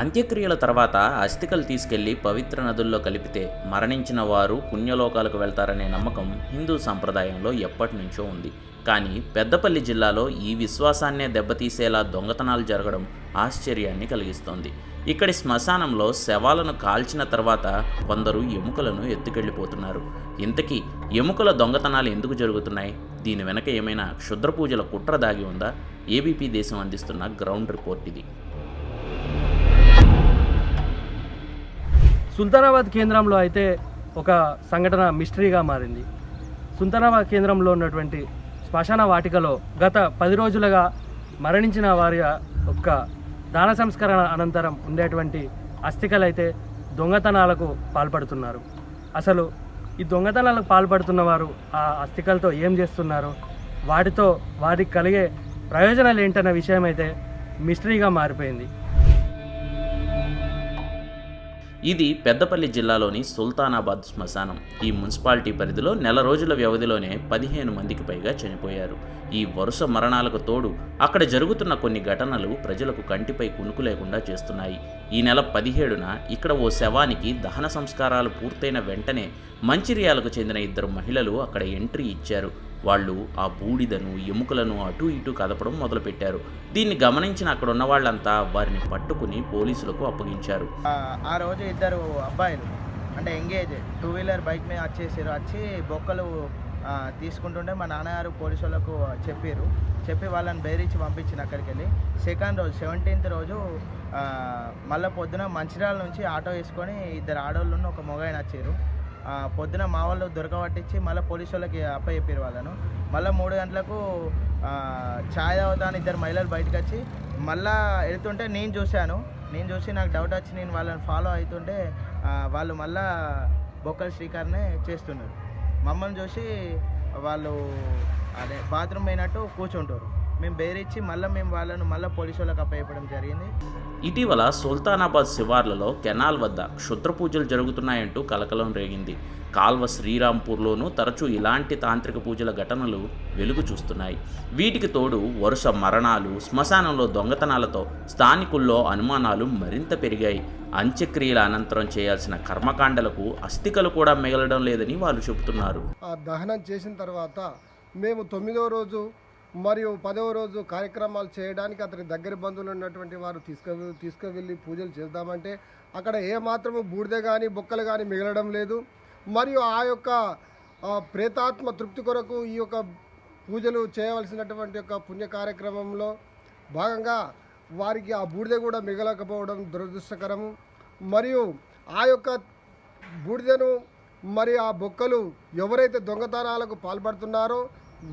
అంత్యక్రియల తర్వాత అస్థికలు తీసుకెళ్ళి పవిత్ర నదుల్లో కలిపితే మరణించిన వారు పుణ్యలోకాలకు వెళ్తారనే నమ్మకం హిందూ సంప్రదాయంలో ఎప్పటి నుంచో ఉంది. కానీ పెద్దపల్లి జిల్లాలో ఈ విశ్వాసాన్నే దెబ్బతీసేలా దొంగతనాలు జరగడం ఆశ్చర్యాన్ని కలిగిస్తోంది. ఇక్కడి శ్మశానంలో శవాలను కాల్చిన తర్వాత కొందరు ఎముకలను ఎత్తుకెళ్ళిపోతున్నారు. ఇంతకీ ఎముకల దొంగతనాలు ఎందుకు జరుగుతున్నాయి? దీని వెనక ఏమైనా క్షుద్ర పూజల కుట్ర దాగి ఉందా? ఏబీపీ దేశం అందిస్తున్న గ్రౌండ్ రిపోర్ట్ ఇది. సుల్తానాబాద్ కేంద్రంలో అయితే ఒక సంఘటన మిస్టరీగా మారింది. సుల్తానాబాద్ కేంద్రంలో ఉన్నటువంటి శ్మశాన వాటికలో గత పది రోజులుగా మరణించిన వారి యొక్క దాన సంస్కరణ అనంతరం ఉండేటువంటి అస్థికలైతే దొంగతనాలకు పాల్పడుతున్నారు. అసలు ఈ దొంగతనాలకు పాల్పడుతున్న వారు ఆ అస్థికలతో ఏం చేస్తున్నారు? వాటితో వారికి కలిగే ప్రయోజనాలు ఏంటన్న విషయం అయితే మిస్టరీగా మారిపోయింది. ఇది పెద్దపల్లి జిల్లాలోని సుల్తానాబాద్ శ్మశానం. ఈ మున్సిపాలిటీ పరిధిలో నెల రోజుల వ్యవధిలోనే పదిహేను మందికి పైగా చనిపోయారు. ఈ వరుస మరణాలకు తోడు అక్కడ జరుగుతున్న కొన్ని ఘటనలు ప్రజలకు కంటిపై కునుకు లేకుండా చేస్తున్నాయి. ఈ నెల పదిహేడున ఇక్కడ ఓ శవానికి దహన సంస్కారాలు పూర్తయిన వెంటనే మంచిర్యాలకు చెందిన ఇద్దరు మహిళలు అక్కడ ఎంట్రీ ఇచ్చారు. వాళ్ళు ఆ బూడిదను ఎముకలను అటు ఇటు కదపడం మొదలుపెట్టారు. దీన్ని గమనించిన అక్కడ ఉన్న వాళ్ళంతా వారిని పట్టుకుని పోలీసులకు అప్పగించారు. ఆ రోజు ఇద్దరు అబ్బాయిలు అంటే ఎంగేజ్ టూ వీలర్ బైక్ మీద వచ్చేసారు. వచ్చి బొక్కలు తీసుకుంటుంటే మా నాన్నగారు పోలీసు వాళ్ళకు చెప్పారు. చెప్పి వాళ్ళని బెదిరించి పంపించిన అక్కడికి వెళ్ళి సెకండ్ రోజు సెవెంటీన్త్ రోజు మళ్ళీ పొద్దున మంచిర్యాల నుంచి ఆటో వేసుకొని ఇద్దరు ఆడవాళ్ళు ఒక మొగాయన వచ్చారు. పొద్దున మా వాళ్ళు దొరకబట్టించి మళ్ళీ పోలీసు వాళ్ళకి అప్పచెప్పారు వాళ్ళను. మళ్ళీ మూడు గంటలకు ఛాయ్ తాగుతాను ఇద్దరు మహిళలు బయటకు వచ్చి మళ్ళీ వెళ్తుంటే నేను చూశాను. నేను చూసి నాకు డౌట్ వచ్చి నేను వాళ్ళని ఫాలో అవుతుంటే వాళ్ళు మళ్ళీ బొక్కల శ్రీకారనే చేస్తున్నారు. మమ్మల్ని చూసి వాళ్ళు అదే బాత్రూమ్ పోయినట్టు కూర్చుంటారు. మేము బెదిరించి మళ్ళీ మేము వాళ్ళను మళ్ళీ పోలీసు వాళ్ళకి అప్పయ్యడం జరిగింది. ఇటీవల సుల్తానాబాద్ శివార్లలో కెనాల్ వద్ద క్షుద్ర పూజలు జరుగుతున్నాయంటూ కలకలం రేగింది. కాల్వ శ్రీరాంపూర్లోనూ తరచూ ఇలాంటి తాంత్రిక పూజల ఘటనలు వెలుగు చూస్తున్నాయి. వీటికి తోడు వరుస మరణాలు శ్మశానంలో దొంగతనాలతో స్థానికుల్లో అనుమానాలు మరింత పెరిగాయి. అంత్యక్రియల అనంతరం చేయాల్సిన కర్మకాండలకు అస్థికలు కూడా మిగలడం లేదని వాళ్ళు చెబుతున్నారు. ఆ దహనం చేసిన తర్వాత మేము తొమ్మిదవ రోజు మరియు పదవ రోజు కార్యక్రమాలు చేయడానికి అతని దగ్గర బంధువులు ఉన్నటువంటి వారు తీసుకు తీసుకువెళ్ళి పూజలు చేద్దామంటే అక్కడ ఏ మాత్రము బూడిద కానీ బొక్కలు కానీ మిగలడం లేదు. మరియు ఆ యొక్క ప్రేతాత్మ తృప్తి కొరకు ఈ యొక్క పూజలు చేయవలసినటువంటి యొక్క పుణ్య కార్యక్రమంలో భాగంగా వారికి ఆ బూడిద కూడా మిగలకపోవడం దురదృష్టకరము. మరియు ఆ యొక్క బూడిదను మరి ఆ బొక్కలు ఎవరైతే దొంగతనాలకు పాల్పడుతున్నారో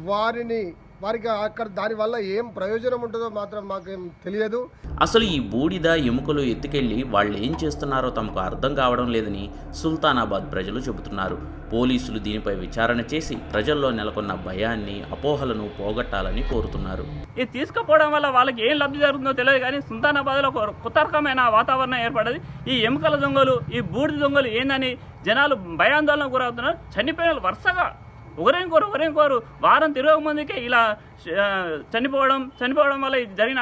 వారిని వారికి అక్కడ దానివల్ల ఏం ప్రయోజనం ఉంటుందో మాత్రం మాకేం తెలియదు. అసలు ఈ బూడిద ఎముకలు ఎత్తుకెళ్ళి వాళ్ళు ఏం చేస్తున్నారో తమకు అర్థం కావడం లేదని సుల్తానాబాద్ ప్రజలు చెబుతున్నారు. పోలీసులు దీనిపై విచారణ చేసి ప్రజల్లో నెలకొన్న భయాన్ని అపోహలను పోగొట్టాలని కోరుతున్నారు. ఇది తీసుకుపోవడం వల్ల వాళ్ళకి ఏం లబ్ధి జరుగుతుందో తెలియదు కానీ సుల్తానాబాద్లో ఒక కొత్త రకమైన వాతావరణం ఏర్పడది. ఈ ఎముకల దొంగలు ఈ బూడిద దొంగలు ఏందని జనాలు భయాందోళనకు గురవుతున్నారు. చనిపోయిన వాళ్ళు వరుసగా ఒకరేంకోరు ఒకరేంకోరు కోరు. వారం తిరగక ముందుకే ఇలా చనిపోవడం చనిపోవడం వల్ల జరిగిన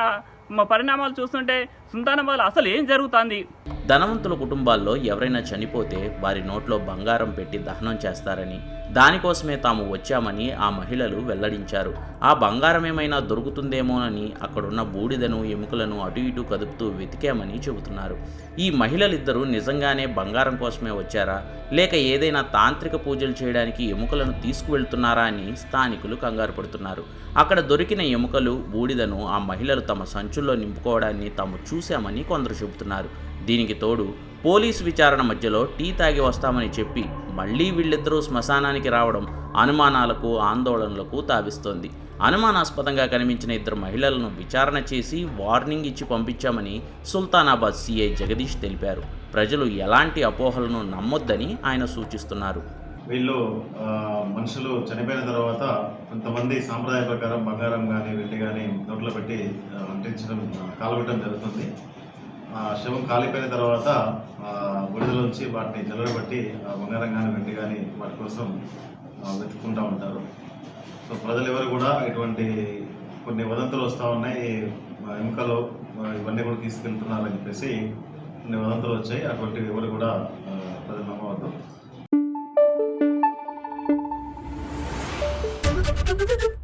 పరిణామాలు చూస్తుంటే సుల్తానాబాద్లో అసలు ఏం జరుగుతుంది? ధనవంతుల కుటుంబాల్లో ఎవరైనా చనిపోతే వారి నోట్లో బంగారం పెట్టి దహనం చేస్తారని దానికోసమే తాము వచ్చామని ఆ మహిళలు వెల్లడించారు. ఆ బంగారం ఏమైనా దొరుకుతుందేమోనని అక్కడున్న బూడిదను ఎముకలను అటు ఇటు కదుపుతూ వెతికామని చెబుతున్నారు. ఈ మహిళలిద్దరూ నిజంగానే బంగారం కోసమే వచ్చారా? లేక ఏదైనా తాంత్రిక పూజలు చేయడానికి ఎముకలను తీసుకువెళ్తున్నారా అని స్థానికులు కంగారు పడుతున్నారు. అక్కడ దొరికిన ఎముకలు బూడిదను ఆ మహిళలు తమ సంచుల్లో నింపుకోవడాన్ని తాము చూ చూశామని కొందరు చెబుతున్నారు. దీనికి తోడు పోలీసు విచారణ మధ్యలో టీ తాగి వస్తామని చెప్పి మళ్ళీ వీళ్ళిద్దరూ శ్మశానానికి రావడం అనుమానాలకు ఆందోళనలకు తావిస్తోంది. అనుమానాస్పదంగా కనిపించిన ఇద్దరు మహిళలను విచారణ చేసి వార్నింగ్ ఇచ్చి పంపించామని సుల్తానాబాద్ సీఐ జగదీష్ తెలిపారు. ప్రజలు ఎలాంటి అపోహలను నమ్మొద్దని ఆయన సూచిస్తున్నారు. వీళ్ళు మనుషులు చనిపోయిన తర్వాత కొంతమంది సాంప్రదాయ ప్రకారం బంగారం కానీ వెండి కానీ నోట్లో పెట్టి అంటించడం కాలబెట్టడం జరుగుతుంది. ఆ శవం కాలిపోయిన తర్వాత ఆ, వాటిని నిలబెట్టి ఆ బంగారం కానీ వెండి కానీ వాటి కోసం వెతుక్కుంటూ ఉంటారు. సో ప్రజలు ఎవరు కూడా ఇటువంటి కొన్ని వదంతులు వస్తూ ఉన్నాయి. ఎముకలు ఇవన్నీ కూడా తీసుకెళ్తున్నారని చెప్పేసి కొన్ని వదంతులు వచ్చాయి. అటువంటి ఎవరు కూడా ప్రజలు నమ్మవద్దు. ん?